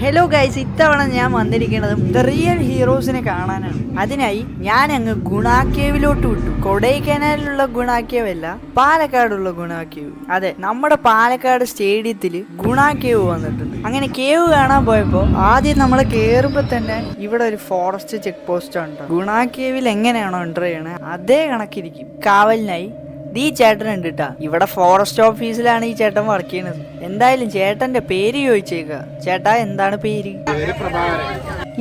Hello guys ഇത്തവണ ഞാൻ വന്നിരിക്കുന്നത് ദ റിയൽ ഹീറോസിനെ കാണാനാണ്. അതിനായി ഞാൻ അങ്ങ് ഗുണാക്കേവിലോട്ട് വിട്ടു. കൊടൈക്കനാലിലുള്ള ഗുണാക്കേവല്ല പാലക്കാടുള്ള ഗുണാക്കേവ്. അതെ നമ്മുടെ പാലക്കാട് സ്റ്റേഡിയത്തിൽ ഗുണാക്കേവ് വന്നിട്ടുണ്ട്. അങ്ങനെ കേവ് കാണാൻ പോയപ്പോൾ ആദ്യം നമ്മൾ കയറുമ്പോൾ തന്നെ ഇവിടെ ഒരു ഫോറസ്റ്റ് ചെക്ക് പോസ്റ്റ് ഉണ്ട്. ഗുണാക്കേവിൽ എങ്ങനെയാണോ എന്റർ ചെയ്യണേ അതേ കണക്കിരിക്കും. കാവലിനായി ഈ ചേട്ടൻ ഉണ്ട് ഇവിടെ ഫോറസ്റ്റ് ഓഫീസിലാണ് ഈ ചേട്ടൻ വർക്ക് ചെയ്യുന്നത് എന്തായാലും ചേട്ടന്റെ പേര് ചോദിച്ചേക്ക. ചേട്ടാ എന്താണ് പേര്?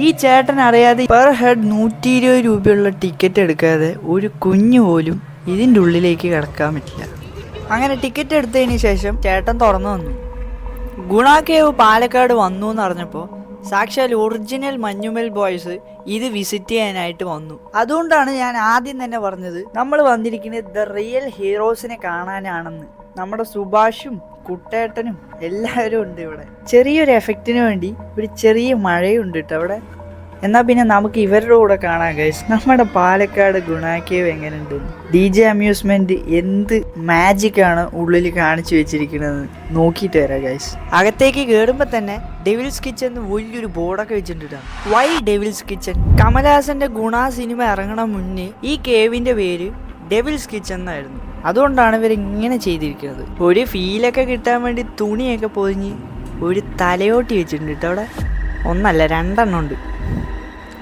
ഈ ചേട്ടൻ അറിയാതെ പെർ ഹെഡ് നൂറ്റി ഇരുപത് രൂപയുള്ള ടിക്കറ്റ് എടുക്കാതെ ഒരു കുഞ്ഞു പോലും ഇതിന്റെ ഉള്ളിലേക്ക് കിടക്കാൻ പറ്റില്ല. അങ്ങനെ ടിക്കറ്റ് എടുത്തതിന് ശേഷം ചേട്ടൻ തുറന്നു വന്നു. ഗുണാക്കേവ് പാലക്കാട് വന്നു എന്ന് അറിഞ്ഞപ്പോൾ സാക്ഷാൽ ഒറിജിനൽ മഞ്ഞുമൽ ബോയ്സ് ഇത് വിസിറ്റ് ചെയ്യാനായിട്ട് വന്നു. അതുകൊണ്ടാണ് ഞാൻ ആദ്യം തന്നെ പറഞ്ഞത് നമ്മൾ വന്നിരിക്കുന്നത് ദ റിയൽ ഹീറോസിനെ കാണാനാണെന്ന്. നമ്മുടെ സുഭാഷും കുട്ടേട്ടനും എല്ലാവരും ഉണ്ട് ഇവിടെ. ചെറിയൊരു എഫക്റ്റിന് വേണ്ടി ഒരു ചെറിയ മഴയുണ്ട് കേട്ടോ അവിടെ. എന്നാൽ പിന്നെ നമുക്ക് ഇവരുടെ കൂടെ കാണാൻ കഴിച്ചു നമ്മുടെ പാലക്കാട് ഗുണാക്കേവ് എങ്ങനെയുണ്ട് ഡി ജെ അമ്യൂസ്മെന്റ് എന്ത് മാജിക് ആണ് ഉള്ളിൽ കാണിച്ചു വെച്ചിരിക്കുന്നത്? നോക്കിയിട്ട് വരാം ഗൈസ് അകത്തേക്ക് കയറുമ്പോൾ തന്നെ ഡെവിൽസ് എന്ന് വലിയൊരു ബോർഡൊക്കെ വെച്ചിട്ടുണ്ട്. വൈ ഡെവിൽസ് കിച്ചൺ കമലഹാസന്റെ ഗുണ സിനിമ ഇറങ്ങണ മുന്നേ ഈ കേവിന്റെ പേര് ഡെവിൽസ് കിച്ചൺ എന്നായിരുന്നു. അതുകൊണ്ടാണ് ഇവർ ഇങ്ങനെ ചെയ്തിരിക്കുന്നത്. ഒരു ഫീലൊക്കെ കിട്ടാൻ വേണ്ടി തുണിയൊക്കെ പൊതിഞ്ഞ് ഒരു തലയോട്ടി വെച്ചിട്ടുണ്ട് കേട്ടോ അവിടെ. ഒന്നല്ല രണ്ടെണ്ണം ഉണ്ട്.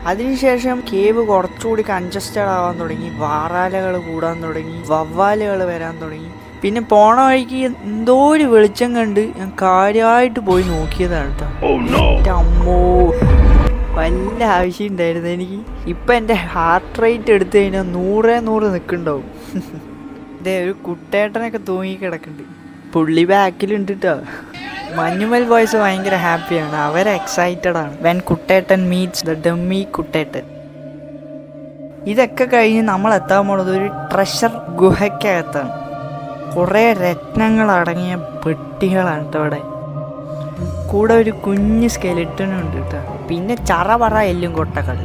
അതിനുശേഷം കേവ് കുറച്ചുകൂടി കൺജസ്റ്റഡ് ആവാൻ തുടങ്ങി. വാറാലകൾ കൂടാൻ തുടങ്ങി. വവ്വാലുകൾ വരാൻ തുടങ്ങി. പിന്നെ പോണ വഴിക്ക് എന്തോ ഒരു വെളിച്ചം കണ്ട് ഞാൻ കാര്യമായിട്ട് പോയി നോക്കിയതാണ് കേട്ടോ എന്റെ അമ്മോ. വല്ല ആവശ്യം ഉണ്ടായിരുന്നു എനിക്ക്. ഇപ്പം എന്റെ ഹാർട്ട് റേറ്റ് എടുത്തു കഴിഞ്ഞാൽ നൂറേ നൂറ് നിൽക്കുന്നുണ്ടാവും ഇതേ ഒരു കുട്ടേട്ടനൊക്കെ തൂങ്ങി കിടക്കുന്നുണ്ട് പുള്ളി ബാക്കിലുണ്ട് കേട്ടോ മഞ്ഞുമൽ ബോയ്സ് ഭയങ്കര ഹാപ്പിയാണ്. അവർ എക്സൈറ്റഡ് ആണ്. When Kuttettan meets the dummy Kuttettan. ഇതൊക്കെ കഴിഞ്ഞ് നമ്മൾ എത്താൻ പോണത് ഒരു ട്രഷർ ഗുഹയ്ക്കകത്താണ്. കുറേ രത്നങ്ങൾ അടങ്ങിയ പെട്ടികളാണ് കേട്ടോ അവിടെ. കൂടെ ഒരു കുഞ്ഞ് സ്കെലിട്ടനും ഉണ്ട് കേട്ടോ പിന്നെ ചറപറ എല്ലും കൊട്ടകൾ.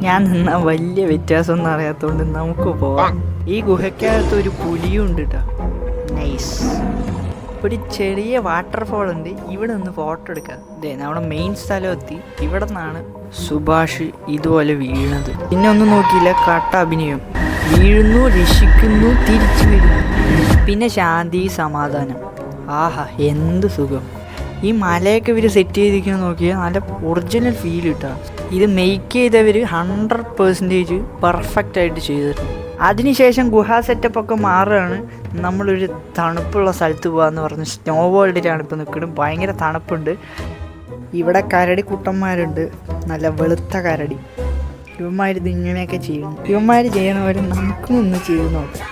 ഞാൻ നിന്ന വലിയ വ്യത്യാസമൊന്നും അറിയാത്തതുകൊണ്ട് നമുക്ക് പോവാം. ഈ ഗുഹയ്ക്കകത്ത് ഒരു പുലിയും ഉണ്ട് കേട്ടോ നൈസ് ഒരു ചെറിയ വാട്ടർഫോൾ ഉണ്ട്. ഇവിടെ നിന്ന് ഫോട്ടോ എടുക്കാം ഇതേ നമ്മുടെ മെയിൻ സ്ഥലം എത്തി ഇവിടെ നിന്നാണ് സുഭാഷ് ഇതുപോലെ വീഴുന്നത്. പിന്നെ ഒന്നും നോക്കിയില്ല കട്ട അഭിനയം. വീഴുന്നു രക്ഷിക്കുന്നു തിരിച്ചു വീഴുന്നു പിന്നെ ശാന്തി സമാധാനം. ആഹാ എന്ത് സുഖം. ഈ മലയൊക്കെ ഇവർ സെറ്റ് ചെയ്തിരിക്കുന്നത് നോക്കിയാൽ നല്ല ഒറിജിനൽ ഫീൽ കിട്ടുക ഇത് മെയ്ക്ക് ചെയ്തവർ ഹൺഡ്രഡ് പെർസെന്റേജ് പെർഫെക്റ്റ് ആയിട്ട് ചെയ്തിട്ടുണ്ട്. അതിനുശേഷം ഗുഹാ സെറ്റപ്പ് ഒക്കെ മാറുകയാണ്. നമ്മളൊരു തണുപ്പുള്ള സ്ഥലത്ത് പോകാന്ന് പറഞ്ഞ് സ്നോ വേൾഡിലാണ് ഇപ്പോൾ നിൽക്കുന്നത് ഭയങ്കര തണുപ്പുണ്ട്. ഇവിടെ കരടി കുട്ടന്മാരുണ്ട്. നല്ല വെളുത്ത കരടി. ഇവന്മാരിത് ഇങ്ങനെയൊക്കെ ചെയ്യുന്നു. ഇവന്മാർ ചെയ്യണ പോലെ നമുക്കും ഒന്ന് ചെയ്ത് നോക്കാം.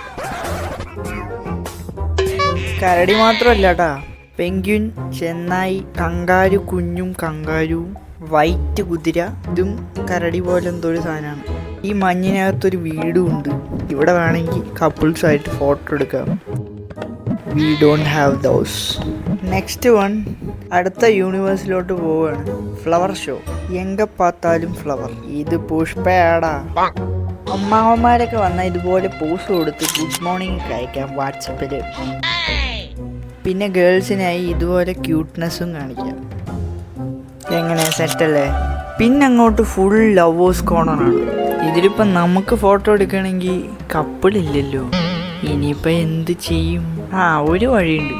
കരടി മാത്രമല്ല കേട്ടാ പെങ്കുൻ ചെന്നായി കങ്കാരു കുഞ്ഞും കങ്കാരുവും വൈറ്റ് കുതിര ഇതും കരടി പോലെ എന്തോ ഒരു സാധനമാണ്. ഈ മഞ്ഞിനകത്തൊരു വീടും ഉണ്ട് ഇവിടെ വേണമെങ്കിൽ കപ്പിൾസ് ആയിട്ട് ഫോട്ടോ എടുക്കാം. We don't have those next one അടുത്ത യൂണിവേഴ്സിലോട്ട് പോവുകയാണ് ഫ്ലവർ ഷോ എങ്ക പാത്താലും ഫ്ലവർ ഇത് പുഷ്പയാടാ. അമ്മാവന്മാരൊക്കെ വന്ന ഇതുപോലെ പോസ് കൊടുത്ത് ഗുഡ് മോർണിംഗ് അയക്കാം വാട്സപ്പിൽ പിന്നെ ഗേൾസിനായി ഇതുപോലെ ക്യൂട്ട്നെസ്സും കാണിക്കാം. എങ്ങനെ സെറ്റല്ലേ പിന്നെ അങ്ങോട്ട് ഫുൾ ലവേഴ്സ് കോർണറാണ് ഇതിലിപ്പം നമുക്ക് ഫോട്ടോ എടുക്കണമെങ്കിൽ കപ്പിളില്ലല്ലോ. ഇനിയിപ്പോൾ എന്ത് ചെയ്യും? ആ ഒരു വഴിയുണ്ട്.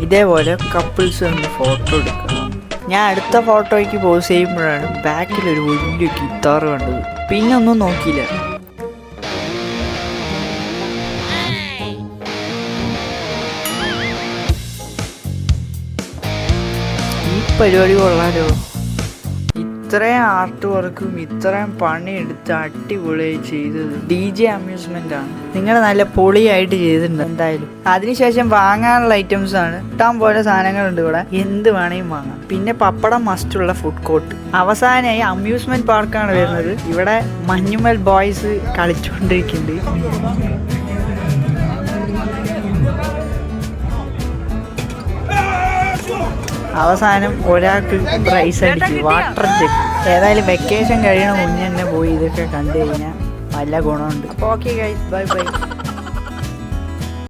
ഇതേപോലെ കപ്പിൾസ് ഒന്ന് ഫോട്ടോ എടുക്കണം. ഞാൻ അടുത്ത ഫോട്ടോയ്ക്ക് പോസ് ചെയ്യുമ്പോഴാണ് ബാക്കിൽ ഒരു വലിയ ഗിത്താർ കണ്ടത്. പിന്നെ ഒന്നും നോക്കിയില്ല. ഈ പരിപാടി കൊള്ളാലോ. ഇത്രയും ആർട്ട് വർക്കും ഇത്രയും പണിയെടുത്ത് അടിപൊളിയായി ചെയ്തത്. ഡി ജെ അമ്യൂസ്മെന്റ് ആണ്. നിങ്ങൾ നല്ല പൊളിയായിട്ട് ചെയ്തിട്ടുണ്ട്. എന്തായാലും. അതിനുശേഷം വാങ്ങാനുള്ള ഐറ്റംസ് ആണ്. ഇഷ്ടം പോലെ സാധനങ്ങളുണ്ട് ഇവിടെ. എന്ത് വേണമെങ്കിലും വാങ്ങാം. പിന്നെ പപ്പടം മസ്റ്റുള്ള ഫുഡ് കോർട്ട് അവസാനമായി അമ്യൂസ്മെന്റ് പാർക്കാണ് വരുന്നത്. ഇവിടെ മഞ്ഞുമൽ ബോയ്സ് കളിച്ചുകൊണ്ടിരിക്കുന്നുണ്ട് അവസാനം ഒരാൾക്ക് പ്രൈസ് അടിച്ചു വാട്ടർ ജെറ്റ് ഏതായാലും വെക്കേഷൻ കഴിയണ മുന്നേ തന്നെ പോയി ഇതൊക്കെ കണ്ടു കഴിഞ്ഞാൽ നല്ല ഗുണമുണ്ട്. അപ്പോൾ ഓക്കെ ബൈ ബൈ